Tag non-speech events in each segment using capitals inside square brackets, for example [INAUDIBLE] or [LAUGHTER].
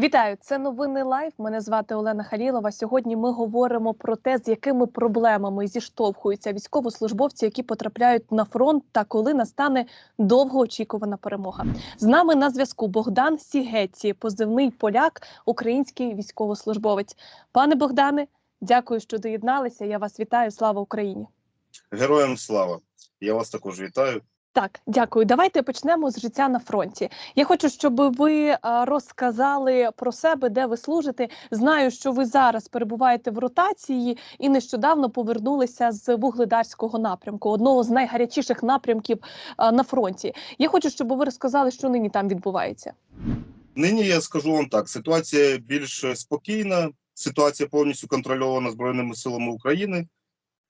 Вітаю, це новини Лайв. Мене звати Олена Халілова. Сьогодні ми говоримо про те, з якими проблемами зіштовхуються військовослужбовці, які потрапляють на фронт, та коли настане довгоочікувана перемога. З нами на зв'язку Богдан Сігеці, позивний поляк, український військовослужбовець. Пане Богдане, дякую, що доєдналися. Я вас вітаю. Слава Україні! Героям слава! Я вас також вітаю. Так, дякую. Давайте почнемо з життя на фронті. Я хочу, щоб ви розказали про себе, де ви служите. Знаю, що ви зараз перебуваєте в ротації і нещодавно повернулися з вугледарського напрямку, одного з найгарячіших напрямків на фронті. Я хочу, щоб ви розказали, що нині там відбувається. Нині я скажу вам так: ситуація більш спокійна, ситуація повністю контрольована Збройними силами України.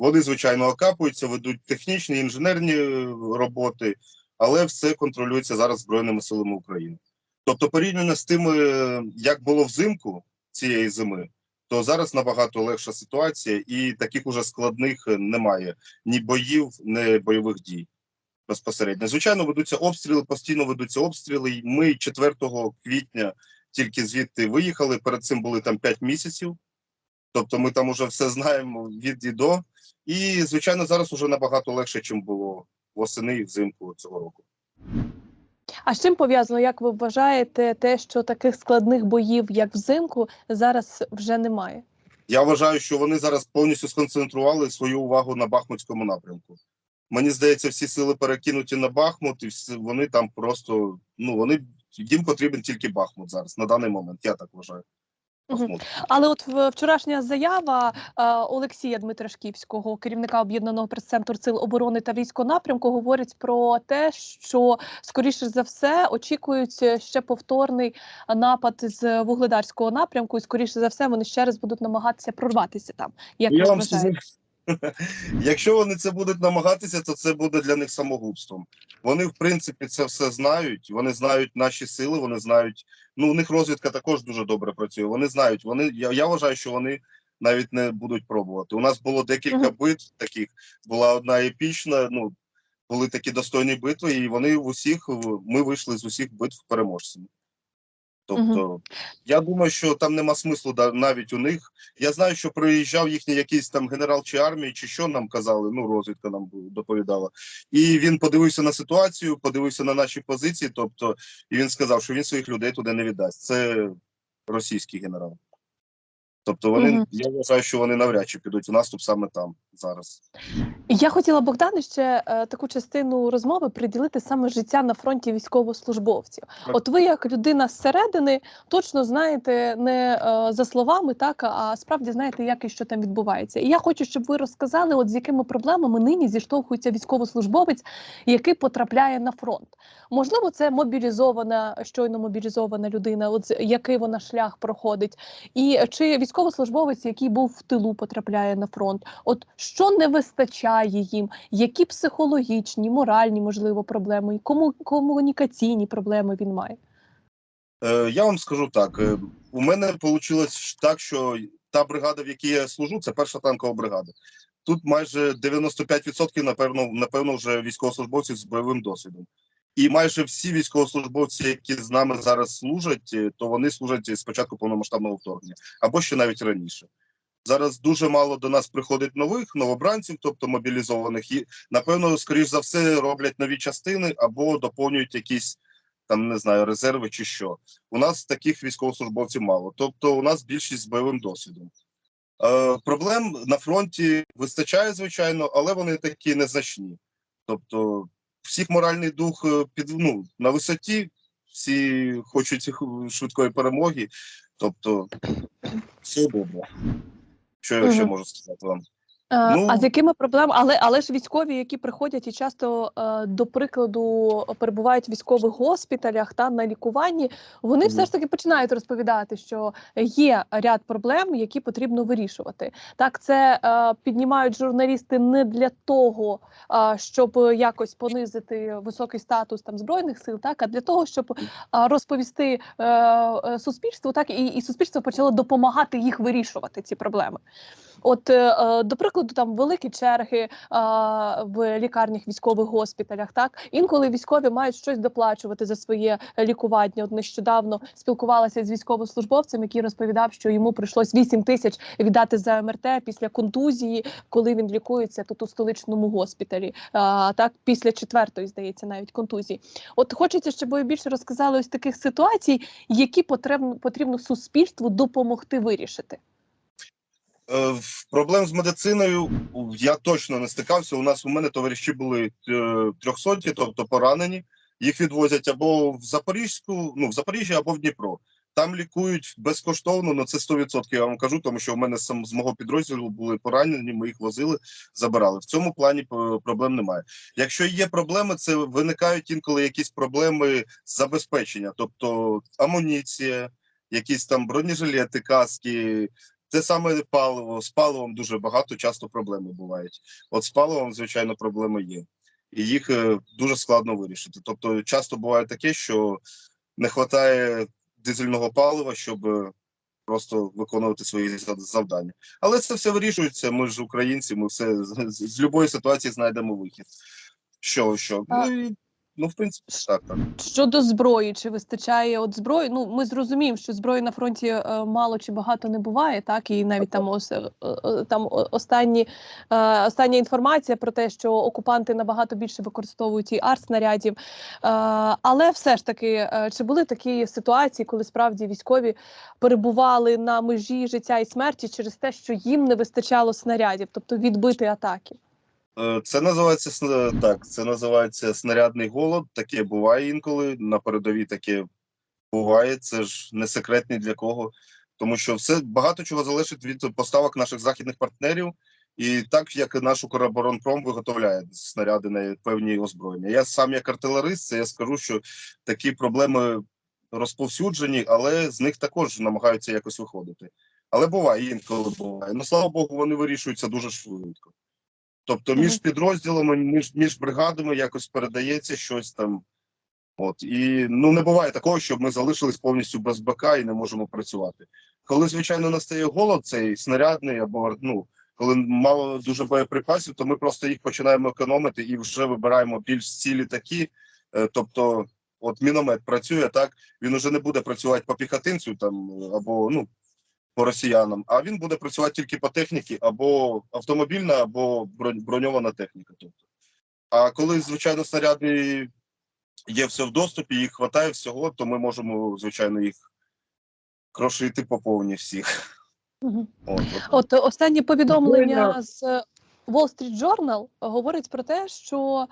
Вони, звичайно, окапуються, ведуть технічні інженерні е, роботи, але все контролюється зараз Збройними силами України. Тобто, порівняно з тим, е, як було взимку цієї зими, то зараз набагато легша ситуація, і таких уже складних немає ні боїв, ні бойових дій безпосередньо. Звичайно, ведуться обстріли, постійно ведуться обстріли. Ми 4 квітня тільки звідти виїхали. Перед цим були там 5 місяців. Тобто ми там уже все знаємо від і до. І, звичайно, зараз уже набагато легше, ніж було восени і взимку цього року. А з чим пов'язано, як ви вважаєте, те, що таких складних боїв, як взимку, зараз вже немає? Я вважаю, що вони зараз повністю сконцентрували свою увагу на Бахмутському напрямку. Мені здається, всі сили перекинуті на Бахмут, і всі вони там просто ну вони їм потрібен тільки Бахмут зараз на даний момент. Я так вважаю. Але от вчорашня заява е, Олексія Дмитрашківського, керівника об'єднаного прес-центру сил оборони та військонапрямку, напрямку, говорить про те, що скоріше за все очікують ще повторний напад з вугледарського напрямку, і скоріше за все вони ще раз будуть намагатися прорватися там. Як Я вам вважаєте? [LAUGHS] Якщо вони це будуть намагатися, то це буде для них самогубством. Вони, в принципі, це все знають. Вони знають наші сили, вони знають. Ну, у них розвідка також дуже добре працює. Вони знають. Вони я, я вважаю, що вони навіть не будуть пробувати. У нас було декілька битв таких. Була одна епічна. Ну були такі достойні битви, і вони в усіх ми вийшли з усіх битв переможцями. Тобто, я думаю, що там нема смислу навіть у них. Я знаю, що приїжджав їхній якийсь там генерал чи армії, чи що нам казали. Ну, розвідка нам доповідала. І він подивився на ситуацію, подивився на наші позиції. Тобто, і він сказав, що він своїх людей туди не віддасть. Це російський генерал. Тобто, вони Мгм. я вважаю, що вони навряд чи підуть у наступ саме там зараз. Я хотіла Богдане ще е, таку частину розмови приділити саме життя на фронті військовослужбовців. Так. От ви, як людина зсередини, точно знаєте не е, за словами, так а справді знаєте, як і що там відбувається. І я хочу, щоб ви розказали, от з якими проблемами нині зіштовхується військовослужбовець, який потрапляє на фронт. Можливо, це мобілізована, щойно мобілізована людина, от який вона шлях проходить, і чи військовослужбовець, який був в тилу, потрапляє на фронт. От що не вистачає їм, які психологічні, моральні, можливо, проблеми, кому комунікаційні проблеми він має? Е, я вам скажу так: е, у мене вийшло так, що та бригада, в якій я служу, це перша танкова бригада. Тут майже 95% напевно, напевно, вже військовослужбовців з бойовим досвідом. І майже всі військовослужбовці, які з нами зараз служать, е, то вони служать з початку повномасштабного вторгнення або ще навіть раніше. Зараз дуже мало до нас приходить нових новобранців, тобто мобілізованих, і напевно, скоріш за все, роблять нові частини або доповнюють якісь там не знаю резерви чи що. У нас таких військовослужбовців мало. Тобто, у нас більшість з бойовим досвідом. Е, проблем на фронті вистачає, звичайно, але вони такі незначні. Тобто, всіх моральний дух е, під ну, на висоті, всі хочуть швидкої перемоги. Тобто, все добре. Що я ще можу сказати вам? Е, Ну- а з якими проблемами? Але але ж військові, які приходять і часто е, до прикладу перебувають в військових госпіталях та на лікуванні, вони все ж таки починають розповідати, що є ряд проблем, які потрібно вирішувати. Так, це е, піднімають журналісти не для того, щоб якось понизити високий статус там збройних сил, так а для того, щоб розповісти суспільству, так і, і суспільство почало допомагати їх вирішувати ці проблеми. От, е, е, до прикладу, там великі черги в лікарнях, військових госпіталях. Так інколи військові мають щось доплачувати за своє лікування. От нещодавно спілкувалася з військовослужбовцем, який розповідав, що йому прийшлось 8 тисяч віддати за МРТ після контузії, коли він лікується тут у столичному госпіталі. Так, після четвертої, здається, навіть контузії. От хочеться, щоб ви більше розказали ось таких ситуацій, які потрібно потрібно суспільству допомогти вирішити. Е, в- Проблем з медициною я точно не стикався. У нас у мене товариші були е, трьохсоті, тобто поранені. Їх відвозять або в Запорізьку, ну в Запоріжжя, або в Дніпро. Там лікують безкоштовно, ну це 100%, я вам кажу, тому що у мене сам з мого підрозділу були поранені. Ми їх возили, забирали. В цьому плані е, проблем немає. Якщо є проблеми, це виникають інколи якісь проблеми з забезпечення, тобто амуніція, якісь там бронежилети, каски, те саме паливо. З паливом дуже багато часто проблеми бувають. От з паливом, звичайно, проблеми є, і їх е, дуже складно вирішити. Тобто, часто буває таке, що не вистачає дизельного палива, щоб е, просто виконувати свої завдання. Але це все вирішується. Ми ж українці, ми все з, з, з любої ситуації знайдемо вихід. Що, що? Ну, і, ну, в принципі, так, так. Щодо зброї, чи вистачає от зброї? Ну ми зрозуміємо, що зброї на фронті е, мало чи багато не буває, так і навіть там ос, е, е, там останні е, остання інформація про те, що окупанти набагато більше використовують і артснарядів. Е, але все ж таки, е, чи були такі ситуації, коли справді військові перебували на межі життя і смерті через те, що їм не вистачало снарядів, тобто відбити атаки? Е, Це називається так. Це називається снарядний голод. Таке буває інколи. На передовій таке буває. Це ж не секрет ні для кого, тому що все багато чого залежить від поставок наших західних партнерів, і так як і наш Укроборонпром виготовляє снаряди на певні озброєння. Я сам як артилерист, це я скажу, що такі проблеми розповсюджені, але з них також намагаються якось виходити. Але буває інколи буває. Ну слава Богу, вони вирішуються дуже швидко. Тобто між підрозділами, між, між бригадами якось передається щось там. От і ну не буває такого, щоб ми залишились повністю без БК і не можемо працювати. Коли звичайно настає голод, цей снарядний або ну коли мало дуже боєприпасів, то ми просто їх починаємо економити і вже вибираємо більш цілі такі. Е, тобто, от міномет працює так, він уже не буде працювати по піхотинцю там або ну по росіянам, а він буде працювати тільки по техніці, або автомобільна, або бронь- броньована техніка. Тобто. А коли, звичайно, снаряди є все в доступі, їх вистачає всього, то ми можемо, звичайно, їх крошити по повні всіх. Угу. От, от. От останнє повідомлення з Wall Street Journal говорить про те, що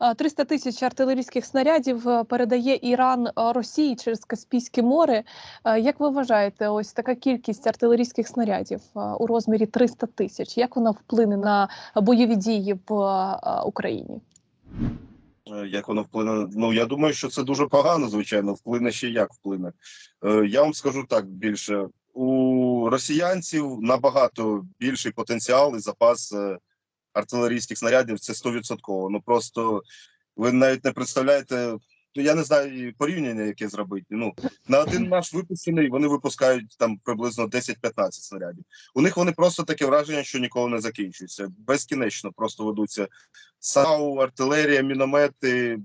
е, 300 тисяч артилерійських снарядів е, передає Іран е, Росії через Каспійське море. Е, Як ви вважаєте, ось така кількість артилерійських снарядів е, у розмірі 300 тисяч? Як вона вплине на бойові дії в е, Україні? Е, Як воно вплине? Ну я думаю, що це дуже погано, звичайно. Вплине ще як вплине. Е, Я вам скажу так більше. У росіянців набагато більший потенціал і запас е, артилерійських снарядів. Це 100%. Ну просто ви навіть не представляєте. Ну, я не знаю порівняння, яке зробити. Ну на один наш випущений вони випускають там приблизно 10-15 снарядів. У них вони просто таке враження, що ніколи не закінчуються. Безкінечно просто ведуться САУ, артилерія, міномети,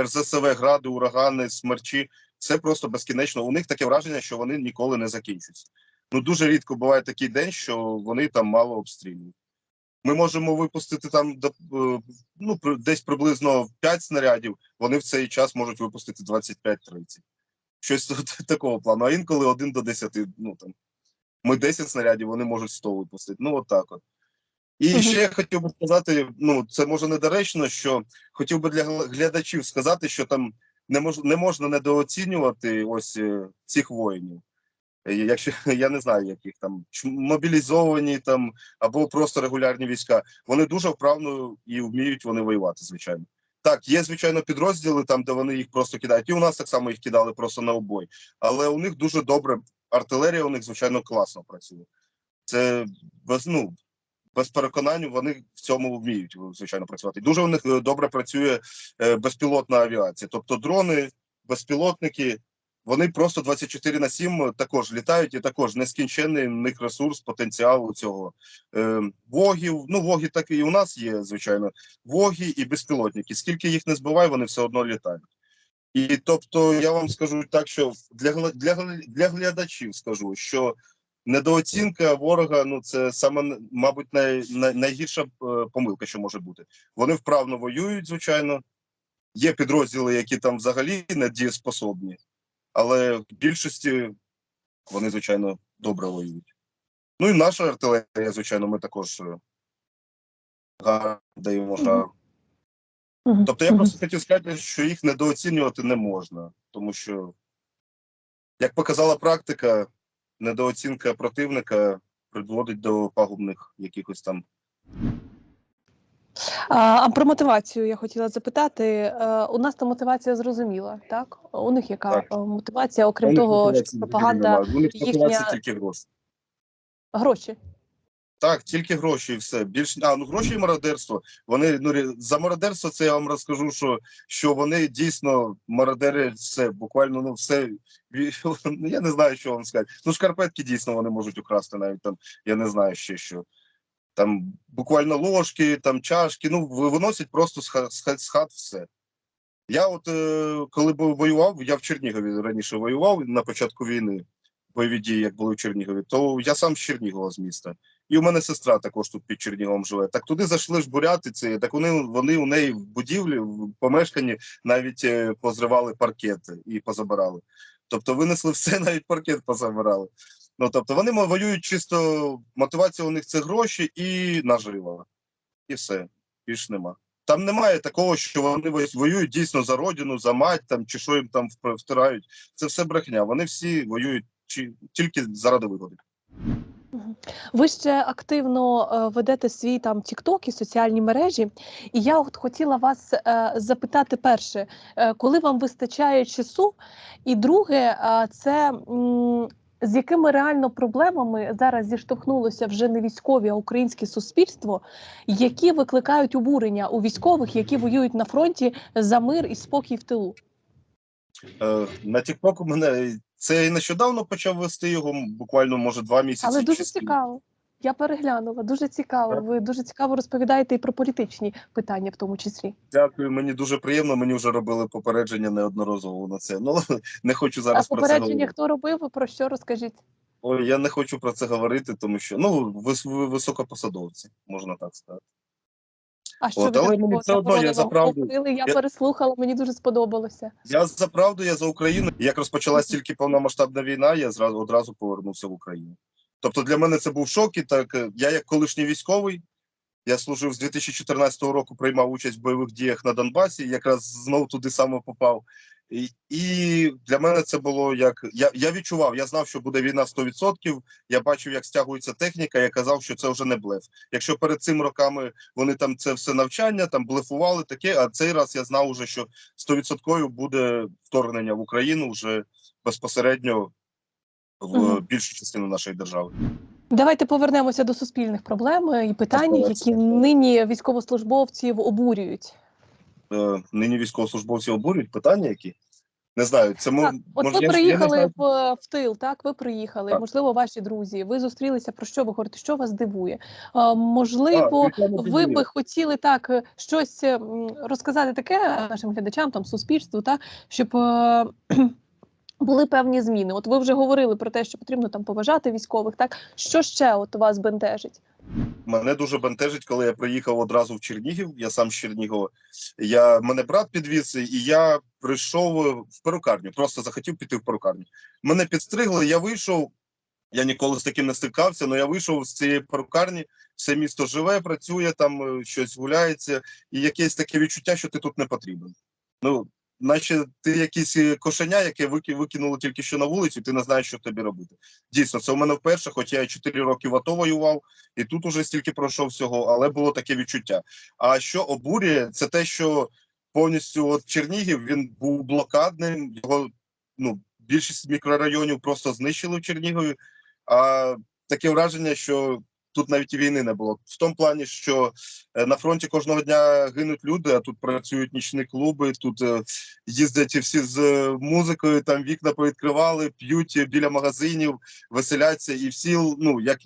РЗСВ, гради, урагани, смерчі. Це просто безкінечно. У них таке враження, що вони ніколи не закінчуються. Ну дуже рідко буває такий день, що вони там мало обстрілюють. Ми можемо випустити там е, ну, десь приблизно 5 снарядів, вони в цей час можуть випустити 25-30. Щось [LAUGHS] такого плану. А інколи 1 до 10. Ну там ми 10 снарядів, вони можуть 100 випустити. Ну, от так от. І Мгм. ще я хотів би сказати: ну це може недоречно, що хотів би для глядачів сказати, що там не мож, не можна недооцінювати ось е, цих воїнів. Е, Якщо [LAUGHS] я не знаю, яких там мобілізовані там або просто регулярні війська, вони дуже вправно і вміють вони воювати, звичайно. Так, є звичайно підрозділи там, де вони їх просто кидають. І у нас так само їх кидали просто на обой. Але у них дуже добре артилерія, у них звичайно класно працює. Це без ну без переконань вони в цьому вміють звичайно працювати. Дуже у них е, добре працює е, безпілотна авіація, тобто дрони, безпілотники. Вони просто 24 на 7 також літають, і також нескінченний в них ресурс, потенціал цього. Е, вогів, ну воги так і у нас є, звичайно. Воги і безпілотники. Скільки їх не збиває, вони все одно літають. І тобто я вам скажу так, що для для, для глядачів скажу, що недооцінка ворога ну це саме мабуть най, най, найгірша е, помилка, що може бути. Вони вправно воюють, звичайно. Є підрозділи, які там взагалі не дієспособні, але в більшості вони, звичайно, добре воюють. Ну і наша артилерія, звичайно, ми також е, гарно даємо жар. Тобто я просто хотів сказати, що їх недооцінювати не можна, тому що, як показала практика, недооцінка противника приводить до пагубних якихось там. А, про мотивацію я хотіла запитати. Е, у нас та мотивація зрозуміла, так? У них яка Так. е, мотивація, окрім того, що пропаганда. У них їхня- мотивація тільки гроші. гроші. Так, тільки гроші і все. Більш а ну гроші і мародерство. Вони ну за мародерство. Це я вам розкажу, що, що вони дійсно мародери, все буквально ну все. [LAUGHS] Я не знаю, що вам сказати. Ну шкарпетки дійсно вони можуть украсти навіть там. Я не знаю ще що. Там буквально ложки, там чашки. Ну виносять просто з хат, все. Я от е, коли воював, я в Чернігові раніше воював на початку війни. Бойові дії, як були в Чернігові, то я сам з Чернігова з міста. І у мене сестра також тут під Черніговом живе. Так туди зайшли ж буряти ці, так вони, вони у неї в будівлі, в помешканні навіть е, позривали паркети і позабирали. Тобто винесли все, [LAUGHS] навіть паркет позабирали. Ну тобто вони воюють чисто, мотивація у них це гроші і нажива. І все. Більш нема. Там немає такого, що вони воюють дійсно за родину, за мать там, чи що їм там втирають. Це все брехня. Вони всі воюють чи, тільки заради вигоди. Ви ще активно е, ведете свій там TikTok і соціальні мережі. І я от хотіла вас е, запитати перше, е, коли вам вистачає часу? І друге, це з якими реально проблемами зараз зіштовхнулося вже не військові, а українське суспільство, які викликають обурення у військових, які воюють на фронті за мир і спокій в тилу? Е, на TikTok у мене це я нещодавно почав вести його, буквально може два місяці. Але дуже цікаво. Я переглянула, дуже цікаво. Ви дуже цікаво розповідаєте і про політичні питання, в тому числі. Дякую, мені дуже приємно. Мені вже робили попередження неодноразово на це. Ну [LAUGHS] не хочу А зараз про це попередження хто робив? Про що розкажіть? Ой, я не хочу про це говорити, тому що ну вис, ви високопосадовці, можна так сказати. А що От, ви але мені все одно, я за правду. Я Я- переслухала, мені дуже сподобалося. Я за правду, я за Україну. Як розпочалась тільки повномасштабна війна, я зразу одразу повернувся в Україну. Тобто для мене це був шок. І так е, я, як колишній військовий, я служив з 2014 року, приймав участь в бойових діях на Донбасі. Якраз знову туди саме попав. І, і для мене це було як я, я відчував, я знав, що буде війна 100%, Я бачив, як стягується техніка. Я казав, що це вже не блеф. Якщо перед цим роками вони там це все навчання, там блефували таке. А цей раз я знав уже, що 100% буде вторгнення в Україну вже безпосередньо в більшу частину нашої держави. Давайте повернемося до суспільних проблем е, і питань, які нині військовослужбовців обурюють. Е, нині військовослужбовці обурюють питання, які не знаю. Це мо- Так, от може, ви приїхали в, в тил, так? Ви приїхали, Так. можливо, ваші друзі. Ви зустрілися. Про що ви говорите? Що вас дивує? А, можливо, А, ви би хотіли так е, щось е, розказати таке нашим глядачам, там суспільству, так щоб е, були певні зміни. От ви вже говорили про те, що потрібно там поважати військових. Так що ще от вас бентежить? Мене дуже бентежить, коли я приїхав одразу в Чернігів. Я сам з Чернігова. Я мене брат підвіз, і я прийшов в перукарню. Просто захотів піти в перукарню. Мене підстригли. Я вийшов. Я ніколи з таким не стикався, але я вийшов з цієї перукарні. Все місто живе, працює, там е, щось гуляється, і якесь таке відчуття, що ти тут не потрібен. Ну, наче ти якийсь е, кошеня, яке вики- викинуло тільки що на вулицю, ти не знаєш, що тобі робити. Дійсно, це у мене вперше, хоч я 4 роки в АТО воював, і тут уже стільки пройшов всього, але було таке відчуття. А що обурює, це те, що повністю от Чернігів він був блокадним. Його ну більшість мікрорайонів просто знищили в Чернігові. А таке враження, що тут навіть і війни не було. В тому плані, що е, на фронті кожного дня гинуть люди, а тут працюють нічні клуби, тут е, їздять всі з е, музикою, там вікна повідкривали, п'ють біля магазинів, веселяться, і всі, ну як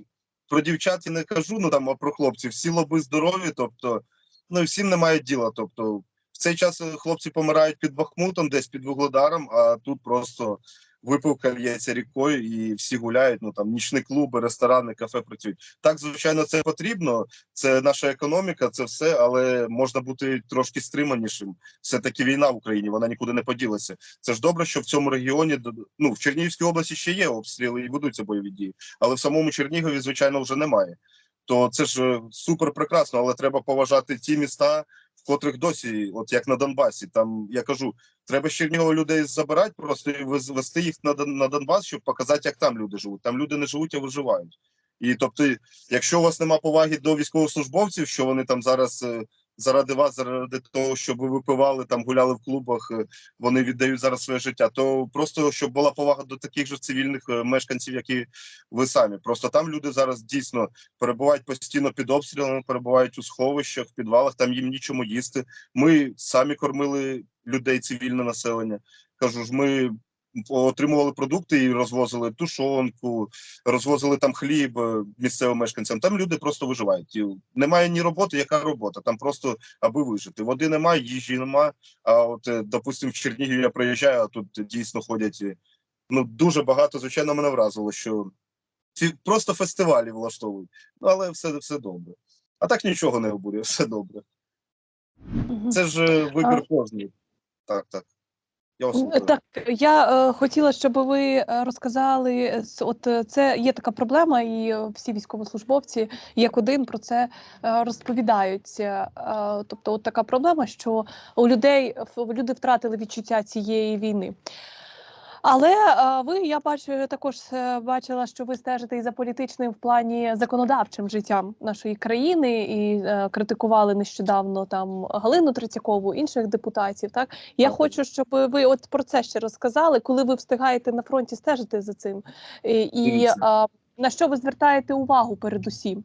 про дівчат я не кажу, ну там а про хлопців, всі лоби здорові, тобто, ну всім немає діла. Тобто, в цей час хлопці помирають під Бахмутом, десь під Вугледаром, а тут просто випивка лється рікою і всі гуляють. Ну там нічні клуби, ресторани, кафе працюють. Так, звичайно, це потрібно. Це наша економіка, це все, але можна бути трошки стриманішим. Все таки війна в Україні, вона нікуди не поділася. Це ж добре, що в цьому регіоні ну в Чернігівській області ще є обстріли і ведуться бойові дії, але в самому Чернігові, звичайно, вже немає. То це ж е, супер прекрасно, але треба поважати ті міста, в котрих досі, от як на Донбасі, там я кажу, треба з Чернігова людей забирати, просто вести їх на, на Донбас, щоб показати, як там люди живуть. Там люди не живуть, а виживають. І тобто, якщо у вас нема поваги до військовослужбовців, що вони там зараз е, заради вас, заради того, щоб ви випивали там, гуляли в клубах, е, вони віддають зараз своє життя, то просто щоб була повага до таких же цивільних е, мешканців, як і ви самі. Просто там люди зараз дійсно перебувають постійно під обстрілами, перебувають у сховищах, в підвалах, там їм нічому їсти. Ми самі кормили людей, цивільне населення. Кажу ж, ми отримували продукти і розвозили тушонку, розвозили там хліб е, місцевим мешканцям. Там люди просто виживають. І Немає ні роботи, яка робота? Там просто аби вижити. Води немає, їжі немає. А от, е, допустим, в Чернігів я приїжджаю, а тут дійсно ходять. е, Ну дуже багато, звичайно, мене вразило, що просто фестивалі влаштовують. Ну але все, все добре. А так нічого не обурює, [LAUGHS] все добре. Це ж вибір кожний. Так, так. Я вас. Так, я е, хотіла, щоб ви е, розказали. е, От е, це є така проблема, і всі військовослужбовці як один про це е, розповідають. Е, тобто, от така проблема, що у людей люди втратили відчуття цієї війни. Але ви, я бачу, також е, бачила, що ви стежите і за політичним в плані законодавчим життям нашої країни, і е, критикували нещодавно там Галину Третьякову, інших депутатів. Так я Так. хочу, щоб ви от про це ще розказали, коли ви встигаєте на фронті стежити за цим, і, і е, на що ви звертаєте увагу передусім?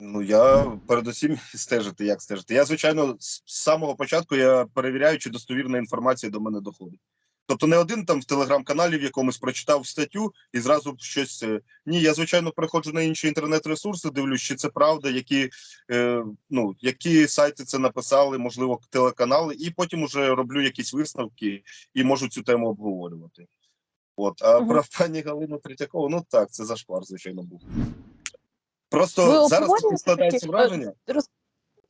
Ну я передусім [LAUGHS] стежити, як стежити. Я, звичайно, з самого початку я перевіряю, чи достовірна інформація до мене доходить. Тобто не один там в телеграм-каналі в якомусь прочитав статтю і зразу щось. е, Ні, я звичайно переходжу на інші інтернет-ресурси, дивлюсь, чи це правда, які, е, ну, які сайти це написали, можливо, телеканали, і потім уже роблю якісь висновки і можу цю тему обговорювати. От, а Мгм. про пані Галину Третьякову, ну так, це зашквар, звичайно, був. Ви Просто зараз складається е, враження. Роз...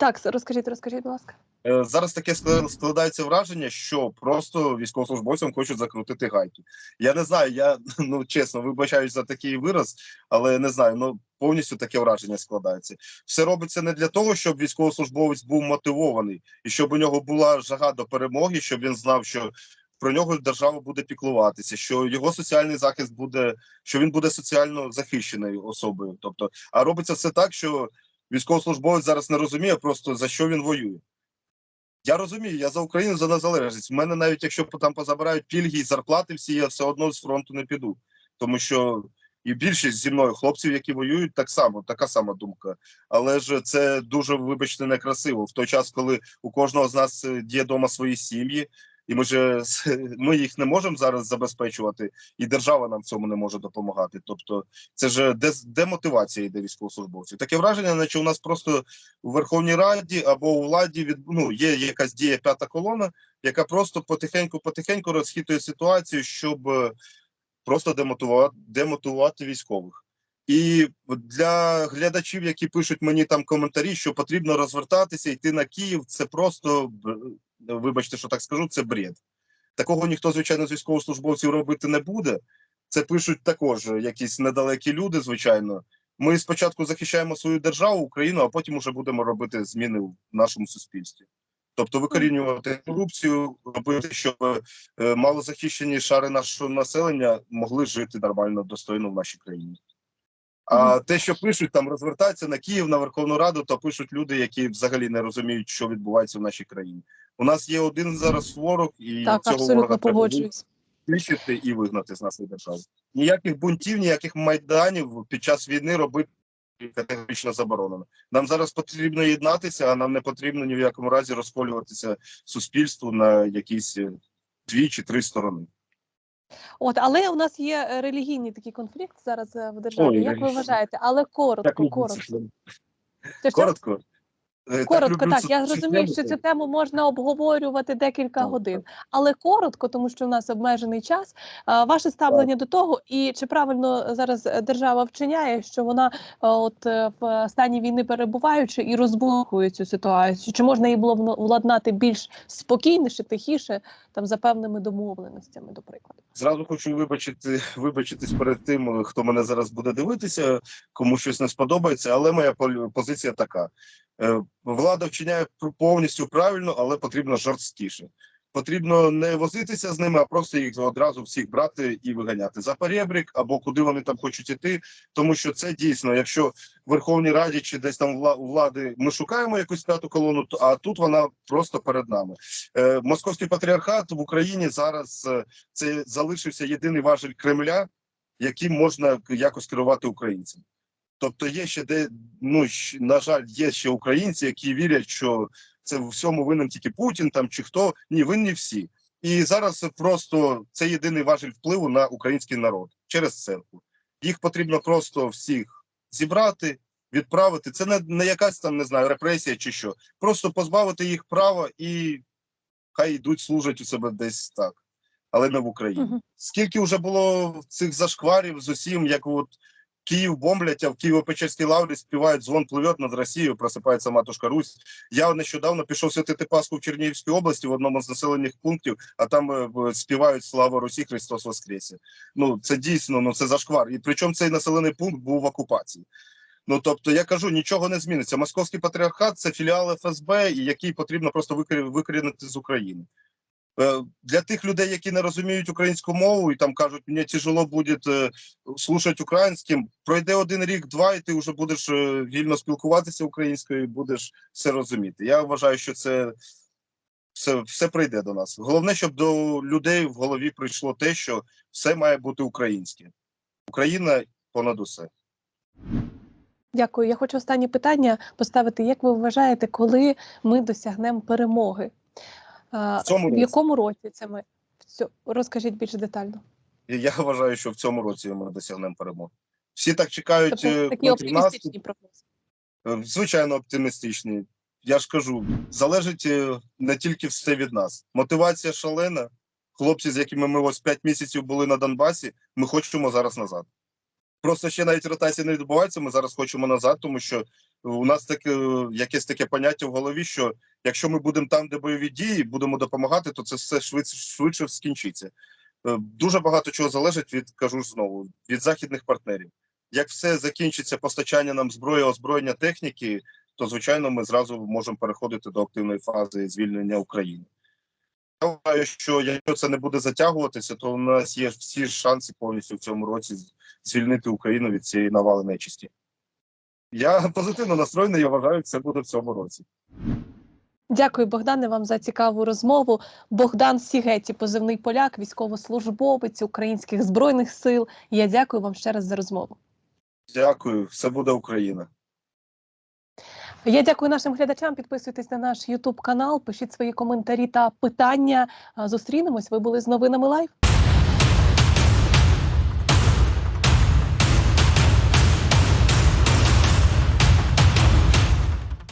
Так, розкажіть, розкажіть, будь ласка. Е, Зараз таке склад- складається враження, що просто військовослужбовцям хочуть закрутити гайки. Я не знаю, я [LAUGHS] ну чесно вибачаюсь за такий вираз, але не знаю. Ну повністю таке враження складається. Все робиться не для того, щоб військовослужбовець був мотивований і щоб у нього була жага до перемоги, щоб він знав, що про нього держава буде піклуватися, що його соціальний захист буде, що він буде соціально захищеною особою. Тобто, а робиться все так, що військовослужбовець зараз не розуміє просто за що він воює. Я розумію, я за Україну за незалежність. У мене навіть якщо там позабирають пільги і зарплати, всі я все одно з фронту не піду, тому що і більшість зі мною хлопців, які воюють, так само, така сама думка. Але ж це дуже, вибачте, некрасиво. В той час, коли у кожного з нас е, є вдома свої сім'ї, і ми ж [LAUGHS] ми їх не можемо зараз забезпечувати, і держава нам в цьому не може допомагати. Тобто, це ж демотивація йде військовослужбовців. Таке враження, наче у нас просто у Верховній Раді або у владі від ну є якась діє п'ята колона, яка просто потихеньку-потихеньку розхитує ситуацію, щоб е, просто демотивувати, демотивувати військових. І для глядачів, які пишуть мені там коментарі, що потрібно розвертатися, йти на Київ, це просто вибачте, що так скажу, це бред. Такого ніхто, звичайно, з військовослужбовців робити не буде. Це пишуть також якісь недалекі люди, звичайно. Ми спочатку захищаємо свою державу, Україну, а потім уже будемо робити зміни в нашому суспільстві. Тобто викорінювати корупцію, робити, щоб е, малозахищені шари нашого населення могли жити нормально, достойно в нашій країні. А те, що пишуть, там розвертаються на Київ, на Верховну Раду, то пишуть люди, які взагалі не розуміють, що відбувається в нашій країні. У нас є один зараз ворог, і Так, цього ворога погоджуюсь. знищити і вигнати з нашої держави. Ніяких бунтів, ніяких майданів під час війни робити категорично заборонено. Нам зараз потрібно єднатися, а нам не потрібно ні в якому разі розколюватися суспільству на якісь е, дві чи три сторони. От, але у нас є е, релігійний такий конфлікт зараз е, в державі. Ой, Як ви вважаєте? Але коротко, коротко. Це? Коротко. Е, Коротко, люблю так. Я цю розумію, тему. що цю тему можна обговорювати декілька Так, годин, але коротко, тому що в нас обмежений час. А, Ваше ставлення до того, і чи правильно зараз держава вчиняє, що вона е, от е, в стані війни перебуваючи і розбухує цю ситуацію? Чи можна її було владнати більш спокійніше, тихіше, там за певними домовленостями, до прикладу? Зразу хочу вибачити, вибачитись перед тим, хто мене зараз буде дивитися, кому щось не сподобається, але моя позиція така: влада вчиняє повністю правильно, але потрібно жорсткіше. Потрібно не возитися з ними, а просто їх одразу всіх брати і виганяти за перебрік або куди вони там хочуть іти. Тому що це дійсно, якщо в Верховній Раді чи десь там у влади ми шукаємо якусь п'яту колону, а тут вона просто перед нами. Е, Московський патріархат в Україні зараз е, це залишився єдиний важель Кремля, яким можна якось керувати українцями. Тобто є ще де, ну на жаль, є ще українці, які вірять, що це в всьому винен тільки Путін там чи хто. Ні, винні всі. І зараз просто це єдиний важель впливу на український народ через церкву. Їх потрібно просто всіх зібрати, відправити. Це не, не якась там не знаю репресія чи що. Просто позбавити їх права і хай йдуть служать у себе десь так, але не в Україні. Мгм. Скільки вже було цих зашкварів з усім, як от Київ бомблять, а в Києво-Печерській лаврі співають дзвон пливет над Росією, просипається матушка Русь. Я нещодавно пішов святити Пасху в Чернігівській області в одному з населених пунктів, а там е, співають Слава Русі, Христос Воскресе. Ну це дійсно ну це зашквар. І причому цей населений пункт був в окупації. Ну тобто я кажу, нічого не зміниться. Московський патріархат це філіал ФСБ, який потрібно просто викорі- викорінити з України. Е, Для тих людей, які не розуміють українську мову і там кажуть, мені тяжело буде е, слухати українським, пройде один рік, два, і ти вже будеш е, вільно спілкуватися українською, і будеш все розуміти. Я вважаю, що це все, все прийде до нас. Головне, щоб до людей в голові прийшло те, що все має бути українське. Україна понад усе. Дякую. Я хочу останнє питання поставити. Як ви вважаєте, коли ми досягнемо перемоги? В цьому в якому році це ми? Розкажіть більш детально. Я вважаю, що в цьому році ми досягнемо перемоги. Всі так чекають Тобто е, такі оптимістичні прогнози. Е, Звичайно, оптимістичні. Я ж кажу, залежить е, не тільки все від нас. Мотивація шалена. Хлопці, з якими ми ось 5 місяців були на Донбасі, ми хочемо зараз назад. Просто ще навіть ротація не відбувається. Ми зараз хочемо назад, тому що у нас таке якесь таке поняття в голові, що якщо ми будемо там, де бойові дії, будемо допомагати, то це все швидше швидше скінчиться. Е, Дуже багато чого залежить від кажу знову від західних партнерів. Як все закінчиться постачання нам зброї, озброєння техніки, то звичайно ми зразу можемо переходити до активної фази звільнення України. Я вважаю, що якщо це не буде затягуватися, то у нас є всі шанси повністю в цьому році звільнити Україну від цієї навали нечисті. Я позитивно настроєний, я вважаю, це буде в цьому році. Дякую, Богдане, вам за цікаву розмову. Богдан Сігеті, позивний поляк, військовослужбовець українських збройних сил. Я дякую вам ще раз за розмову. Дякую, все буде Україна. Я дякую нашим глядачам. Підписуйтесь на наш Ютуб канал, пишіть свої коментарі та питання. Зустрінемось. Ви були з новинами Лайв.